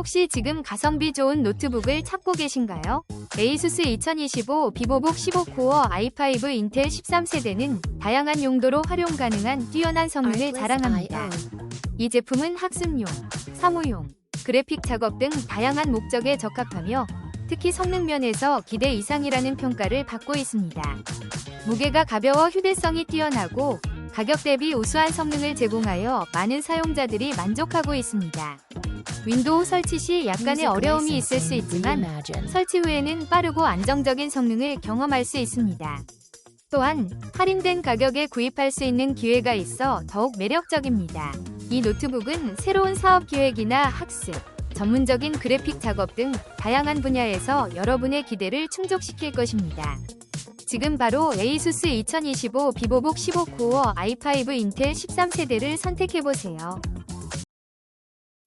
혹시 지금 가성비 좋은 노트북을 찾고 계신가요? ASUS 2025 비보북 15코어 i5 인텔 13세대는 다양한 용도로 활용 가능한 뛰어난 성능을 자랑합니다. 이 제품은 학습용, 사무용, 그래픽 작업 등 다양한 목적에 적합하며 특히 성능 면에서 기대 이상이라는 평가를 받고 있습니다. 무게가 가벼워 휴대성이 뛰어나고 가격 대비 우수한 성능을 제공하여 많은 사용자들이 만족하고 있습니다. 윈도우 설치 시 약간의 어려움이 있을 수 있지만 설치 후에는 빠르고 안정적인 성능을 경험할 수 있습니다. 또한 할인된 가격에 구입할 수 있는 기회가 있어 더욱 매력적입니다. 이 노트북은 새로운 사업 기획이나 학습, 전문적인 그래픽 작업 등 다양한 분야에서 여러분의 기대를 충족시킬 것입니다. 지금 바로 ASUS 2025 비보북 15코어 i5 인텔 13세대를 선택해보세요.